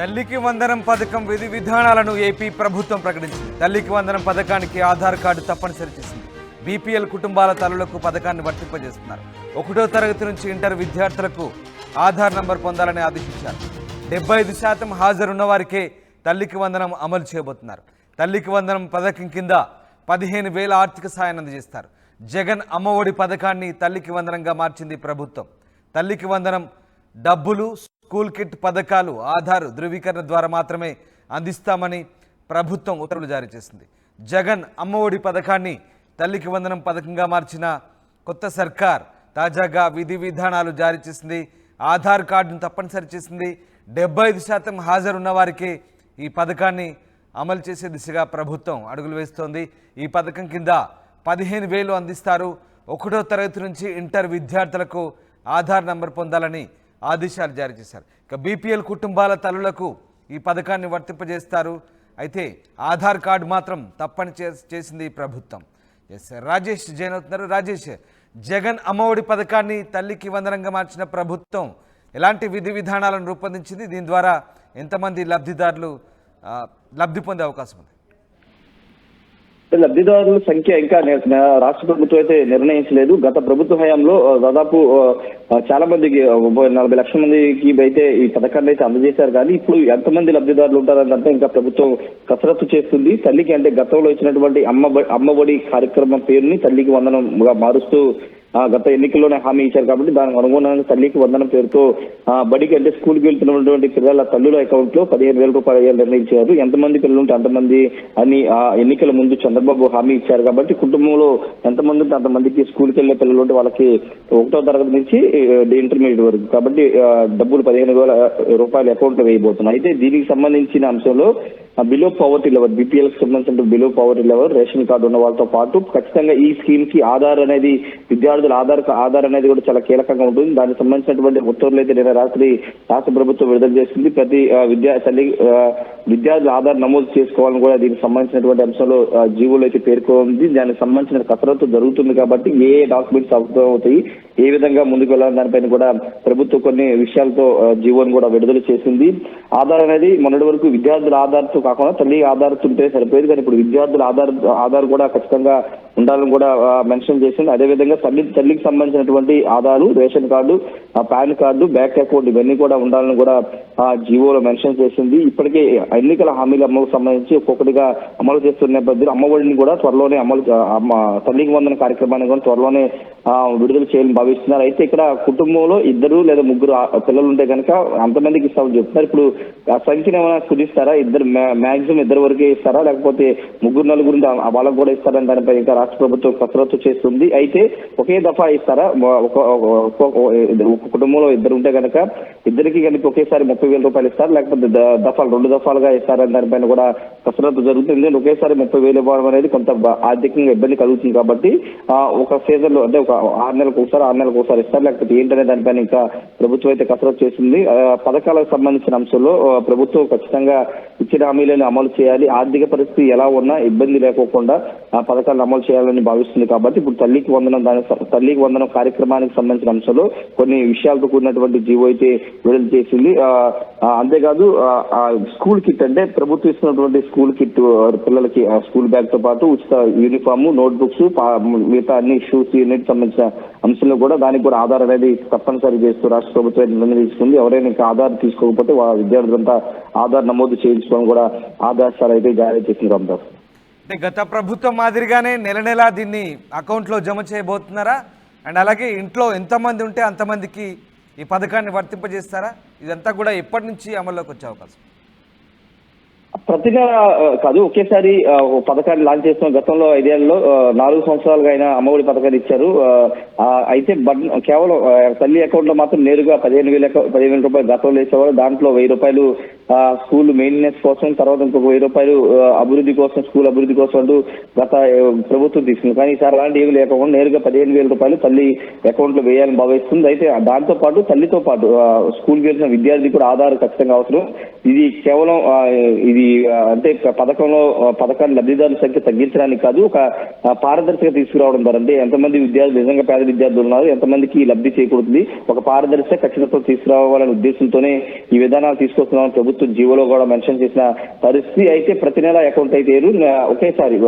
తల్లికి వందనం పథకం విధి విధానాలను ఏపీ ప్రభుత్వం ప్రకటించింది. తల్లికి వందనం పథకానికి ఆధార్ కార్డు తప్పనిసరి చేసింది. బీపీఎల్ కుటుంబాల తల్లులకు పథకాన్ని వర్తింపజేస్తున్నారు. ఒకటో తరగతి నుంచి ఇంటర్ విద్యార్థులకు ఆధార్ నంబర్ పొందాలని ఆదేశించారు. డెబ్బై ఐదు శాతం హాజరున్న వారికే తల్లికి వందనం అమలు చేయబోతున్నారు. తల్లికి వందనం పథకం కింద పదిహేను వేల ఆర్థిక సాయాన్ని అందజేస్తారు. జగన్ అమ్మఒడి పథకాన్ని తల్లికి వందనంగా మార్చింది ప్రభుత్వం. తల్లికి వందనం డబ్బులు స్కూల్ కిట్ పథకాలు ఆధార్ ధృవీకరణ ద్వారా మాత్రమే అందిస్తామని ప్రభుత్వం ఉత్తర్వులు జారీ చేసింది. జగన్ అమ్మఒడి పథకాన్ని తల్లికి వందనం పథకంగా మార్చిన కొత్త సర్కార్ తాజాగా విధి విధానాలు జారీ చేసింది. ఆధార్ కార్డును తప్పనిసరి చేసింది. డెబ్బై ఐదు శాతం హాజరున్న వారికి ఈ పథకాన్ని అమలు చేసే దిశగా ప్రభుత్వం అడుగులు వేస్తోంది. ఈ పథకం కింద పదిహేను వేలు అందిస్తారు. ఒకటో తరగతి నుంచి ఇంటర్ విద్యార్థులకు ఆధార్ నంబర్ పొందాలని ఆదేశాలు జారీ చేశారు. ఇక బీపీఎల్ కుటుంబాల తల్లులకు ఈ పథకాన్ని వర్తింపజేస్తారు. అయితే ఆధార్ కార్డు మాత్రం తప్పని చే- చేసింది ఈ ప్రభుత్వం. ఎస్ రాజేష్ జైన్ అవుతున్నారు రాజేష్ జగన్ అమ్మఒడి పథకాన్ని తల్లికి వందనంగా మార్చిన ప్రభుత్వం ఎలాంటి విధి విధానాలను రూపొందించింది? దీని ద్వారా ఎంతమంది లబ్ధిదారులు లబ్ధి పొందే అవకాశం ఉంది? లబ్ధిదారుల సంఖ్య ఇంకా రాష్ట్ర ప్రభుత్వం అయితే నిర్ణయించలేదు. గత ప్రభుత్వ హయాంలో దాదాపు చాలా మందికి నలభై లక్షల మందికి అయితే ఈ పథకాన్ని అయితే అందజేశారు. కానీ ఇప్పుడు ఎంతమంది లబ్ధిదారులు ఉంటారంటే ఇంకా ప్రభుత్వం కసరత్తు చేస్తుంది. తల్లికి అంటే గతంలో ఇచ్చినటువంటి అమ్మ అమ్మఒడి కార్యక్రమం పేరుని తల్లికి వందనంగా మారుస్తూ గత ఎన్నికల్లోనే హామీ ఇచ్చారు కాబట్టి దానికి అనుగుణంగా తల్లికి వందనం పేరుతో బడికి అంటే స్కూల్కి వెళ్తున్నటువంటి పిల్లల తల్లుల అకౌంట్లో పదిహేను వేల రూపాయలు నిర్ణయించారు ఎంతమంది పిల్లలు ఉంటే అంతమంది అని ఆ ఎన్నికల ముందు చంద్రబాబు హామీ ఇచ్చారు కాబట్టి కుటుంబంలో ఎంతమంది ఉంటే అంతమందికి స్కూల్కి వెళ్ళే పిల్లలు ఉంటే వాళ్ళకి ఒకటో తరగతి నుంచి ఇంటర్మీడియట్ వరకు. కాబట్టి డబ్బులు పదిహేను వేల రూపాయలు అకౌంట్లో వేయబోతున్నాయి. అయితే దీనికి సంబంధించిన అంశంలో బిలో పవర్టీ లెవెల్ బీపీఎల్ సంబంధించిన below poverty level ration card ఉన్న వాళ్ళతో పాటు ఖచ్చితంగా ఈ స్కీమ్కి ఆధార్ అనేది విద్యార్థుల ఆధార్ ఆధార్ అనేది కూడా చాలా కీలకంగా ఉంటుంది. దానికి సంబంధించినటువంటి ఉత్తర్వులు అయితే నిన్న రాత్రి రాష్ట్ర ప్రభుత్వం విడుదల చేసింది. ప్రతి విద్యా తల్లి విద్యార్థుల ఆధార్ నమోదు చేసుకోవాలని కూడా దీనికి సంబంధించినటువంటి అంశంలో జీవోలు అయితే పేర్కొంది. దానికి సంబంధించిన కసరత్తు జరుగుతుంది కాబట్టి ఏ డాక్యుమెంట్స్ అవసరం అవుతాయి ఏ విధంగా ముందుకు వెళ్ళాలి దానిపైన కూడా ప్రభుత్వం కొన్ని విషయాలతో జీవోని కూడా విడుదల చేసింది. ఆధార్ అనేది మొన్నటి వరకు విద్యార్థుల ఆధార్తో కాకుండా తల్లి ఆధార్ ఉంటే సరిపోయేది. కానీ ఇప్పుడు విద్యార్థుల ఆధార్ ఆధార్ కూడా ఖచ్చితంగా ఉండాలని కూడా మెన్షన్ చేసింది. అదేవిధంగా తల్లి తల్లికి సంబంధించినటువంటి ఆధారు రేషన్ కార్డు ఆ, పాన్ కార్డు బ్యాంక్ అకౌంట్ ఇవన్నీ కూడా ఉండాలని కూడా ఆ జీవోలో మెన్షన్ చేసింది. ఇప్పటికే ఎన్నికల హామీల అమలుకు సంబంధించి ఒక్కొక్కటిగా అమలు చేస్తున్న నేపథ్యంలో అమ్మఒడిని కూడా త్వరలోనే అమలు తల్లికి వందన కార్యక్రమాన్ని కూడా త్వరలోనే విడుదల చేయాలని భావిస్తున్నారు. అయితే ఇక్కడ కుటుంబంలో ఇద్దరు లేదా ముగ్గురు పిల్లలు ఉంటే కనుక అంతమందికి ఇస్తామని చెప్తున్నారు. ఇప్పుడు సంఖ్యను ఏమైనా కుదిస్తారా ఇద్దరు మాక్సిమం ఇద్దరు వరకే ఇస్తారా? లేకపోతే ముగ్గురు నలుగురు ఆ- వాళ్ళకు కూడా ఇస్తారని దానిపై ఇంకా రాష్ట్ర ప్రభుత్వం కసరత్తు చేస్తుంది. అయితే ఒకే దఫా ఇస్తారా? ఒక కుటుంబంలో ఇద్దరు ఉంటే కనుక ఇద్దరికి కనుక ఒకేసారి ముప్పై వేల రూపాయలు ఇస్తారు లేకపోతే దఫాలు రెండు దఫాలుగా ఇస్తారని దానిపైన కూడా కసరత్తు జరుగుతుంది. ఎందుకంటే ఒకేసారి ముప్పై వేలు ఇవ్వడం అనేది కొంత ఆర్థికంగా ఇబ్బంది కలుగుతుంది కాబట్టి ఒక సీజన్లో అంటే ఒక ఆరు నెలలకు ఒకసారి ఆరు నెలలకు ఒకసారి ఇస్తారు లేకపోతే ఏంటనే దానిపైన ఇంకా ప్రభుత్వం అయితే కసరత్తు చేసింది పథకాలకు సంబంధించిన అంశంలో ప్రభుత్వం ఖచ్చితంగా ఇచ్చిన హామీలను అమలు చేయాలి. ఆర్థిక పరిస్థితి ఎలా ఉన్నా ఇబ్బంది లేకోకుండా ఆ పథకాలను అమలు చేయాలని భావిస్తుంది కాబట్టి ఇప్పుడు తల్లికి వందనం దాని తల్లికి వందనం కార్యక్రమానికి సంబంధించిన అంశంలో కొన్ని విషయాలతో కూడినటువంటి జీవో అయితే విడుదల చేసింది. అంతేకాదు ఆ, స్కూల్ కిట్ అంటే ప్రభుత్వం ఇస్తున్నటువంటి స్కూల్ కిట్ పిల్లలకి స్కూల్ బ్యాగ్తో పాటు ఉచిత యూనిఫామ్ నోట్ బుక్స్ మిగతా అన్ని షూస్ యూనిట్ సంబంధించిన అంశంలో కూడా దానికి కూడా ఆధార్ అనేది తప్పనిసరి చేస్తూ రాష్ట్ర ప్రభుత్వం నిర్ణయం తీసుకుంది ఎవరైనా ఇంకా ఆధార్ తీసుకోకపోతే వాళ్ళ విద్యార్థులంతా ఆధార్ నమోదు చేయించుకోవడం కూడా ఆదేశాలు అయితే జారీ చేసింది రామదాస్ అంటే గత ప్రభుత్వం మాదిరిగానే నెల నెలా దీన్ని అకౌంట్లో జమ చేయబోతున్నారా? అండ్ అలాగే ఇంట్లో ఎంతమంది ఉంటే అంతమందికి ఈ పథకాన్ని వర్తింపజేస్తారా? ఇదంతా కూడా ఎప్పటి నుంచి అమల్లోకి వచ్చే అవకాశం? ప్రతి కాదు ఒకేసారి ఓ పథకాన్ని లాంచ్ చేస్తున్న. గతంలో ఐదేళ్ళలో నాలుగు సంవత్సరాలుగా అయినా అమ్మఒడి పథకాన్ని ఇచ్చారు. అయితే బడ్ కేవలం తల్లి అకౌంట్లో మాత్రం నేరుగా పదిహేను వేల పదిహేను వేల రూపాయలు గతంలో వేసేవారు దాంట్లో వెయ్యి రూపాయలు స్కూల్ మెయింటెనెన్స్ కోసం తర్వాత ఇంకొక వెయ్యి రూపాయలు అభివృద్ధి కోసం స్కూల్ అభివృద్ధి కోసం అంటూ గత ప్రభుత్వం తీసుకుంది. కానీ ఈసారి అలాంటి ఏమి లేకుండా నేరుగా పదిహేను వేల రూపాయలు తల్లి అకౌంట్లో వేయాలని భావిస్తుంది. అయితే దాంతో పాటు తల్లితో పాటు స్కూల్కి వెళ్ళిన విద్యార్థి కూడా ఆధార్ ఖచ్చితంగా అవసరం. ఇది కేవలం ఇది అంటే పథకంలో పథకాన్ని లబ్ధిదారుల సంఖ్య తగ్గించడానికి కాదు ఒక పారదర్శక తీసుకురావడం ద్వారా. అంటే ఎంతమంది విద్యార్థులు నిజంగా పేద విద్యార్థులు ఉన్నారు ఎంతమందికి లబ్ధి చేకూరుతుంది? ఒక పారదర్శక ఖచ్చితత్వం తీసుకురావాలనే ఉద్దేశంతోనే ఈ విధానాలు తీసుకొస్తున్నామని ప్రభుత్వం ప్రభుత్వం జీవోలో కూడా మెన్షన్ చేసిన పరిస్థితి అయితే ప్రతి నెల అకౌంట్ అయితే ఒకేసారి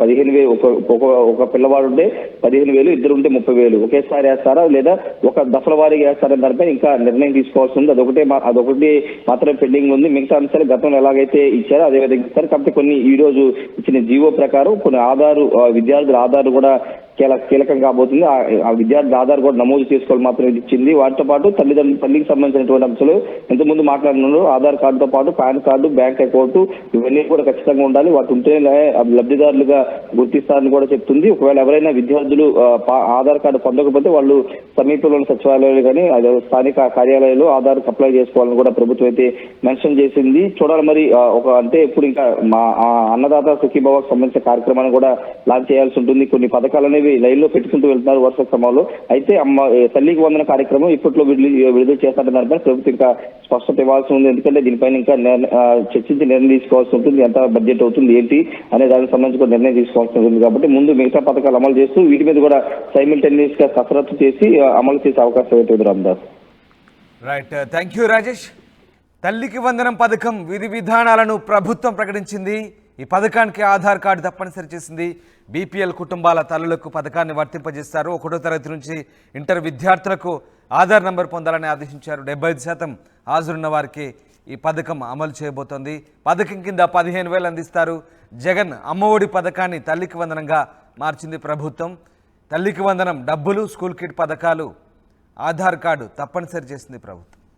పదిహేను వేలు ఒక ఒక- ఒక పిల్లవాడు ఉంటే పదిహేను వేలు ఇద్దరు ఉంటే ముప్పై వేలు. ఒకేసారి వేస్తారా లేదా ఒక దఫల వారీగా వేస్తారని దానిపై ఇంకా నిర్ణయం తీసుకోవాల్సి ఉంది. అదొకటే అదొకటి మాత్రమే పెండింగ్ ఉంది. మిగతా అంశాలు గతంలో ఎలాగైతే ఇచ్చారో అదే విధంగా ఇస్తారు. కాబట్టి కొన్ని ఈ రోజు ఇచ్చిన జీవో ప్రకారం కొన్ని ఆధారు విద్యార్థుల ఆధార్ కూడా కీలక కీలకం కాబోతుంది. ఆ- విద్యార్థి ఆధార్ కూడా నమోదు చేసుకోవాలి మాత్రమే ఇచ్చింది. వాటితో పాటు తల్లిదండ్రులు తల్లికి సంబంధించినటువంటి అంశాలు ఇంతకుముందు మాట్లాడినారు ఆధార్ కార్డుతో పాటు పాన్ కార్డు బ్యాంక్ అకౌంట్ ఇవన్నీ కూడా ఖచ్చితంగా ఉండాలి. వాటి ఉంటేనే లబ్ధిదారులుగా గుర్తిస్తారని కూడా చెప్తుంది. ఒకవేళ ఎవరైనా విద్యార్థులు పా- ఆధార్ కార్డు పొందకపోతే వాళ్ళు సమీపంలోని సచివాలయాలు కానీ అదే స్థానిక కార్యాలయాలు ఆధార్ అప్లై చేసుకోవాలని కూడా ప్రభుత్వం అయితే మెన్షన్ చేసింది. చూడాలి మరి ఒక అంటే ఇప్పుడు ఇంకా మా అన్నదాత సుఖీభావకు సంబంధించిన కార్యక్రమాన్ని కూడా లాంచ్ చేయాల్సి ఉంటుంది. కొన్ని పథకాలు అనేవి లైన్లో పెట్టుకుంటూ వెళ్తున్నారు వరుస క్రమంలో. అయితే అమ్మ తల్లికి వందన కార్యక్రమం ఇప్పట్లో విడుదల విడుదల చేస్తారన్న ప్రభుత్వం ఇంకా స్పష్టత ఇవ్వాల్సి ఉంది. ఎందుకంటే దీనిపైన ఇంకా చర్చించి నిర్ణయం తీసుకోవాల్సి ఉంటుంది. ఎంత బడ్జెట్ అవుతుంది ఏంటి అనే దానికి సంబంధించి కూడా నిర్ణయం తీసుకోవాల్సి ఉంటుంది. కాబట్టి ముందు మిగతా పథకాలు అమలు చేస్తూ వీటి మీద కూడా సైమిల్టేనియస్గా కసరత్తు చేసి అమలు చేసే అవకాశం అవుతుంది Ramdas right thank you Rajesh తల్లికి వందనం పథకం విధి విధానాలను ప్రభుత్వం ప్రకటించింది. ఈ పథకానికి ఆధార్ కార్డు తప్పనిసరి చేసింది బీపీఎల్ కుటుంబాల తల్లులకు పథకాన్ని వర్తింపజేస్తారు. ఒకటో తరగతి నుంచి ఇంటర్ విద్యార్థులకు ఆధార్ నంబర్ పొందాలని ఆదేశించారు. డెబ్బై ఐదు శాతం హాజరున్న వారికి ఈ పథకం అమలు చేయబోతోంది. పథకం కింద పదిహేను వేలు అందిస్తారు. జగన్ అమ్మఒడి పథకాన్ని తల్లికి వందనంగా మార్చింది ప్రభుత్వం. తల్లికి వందనం డబ్బులు స్కూల్ కిట్ పథకాలు ఆధార్ కార్డు తప్పనిసరి చేసింది ప్రభుత్వం.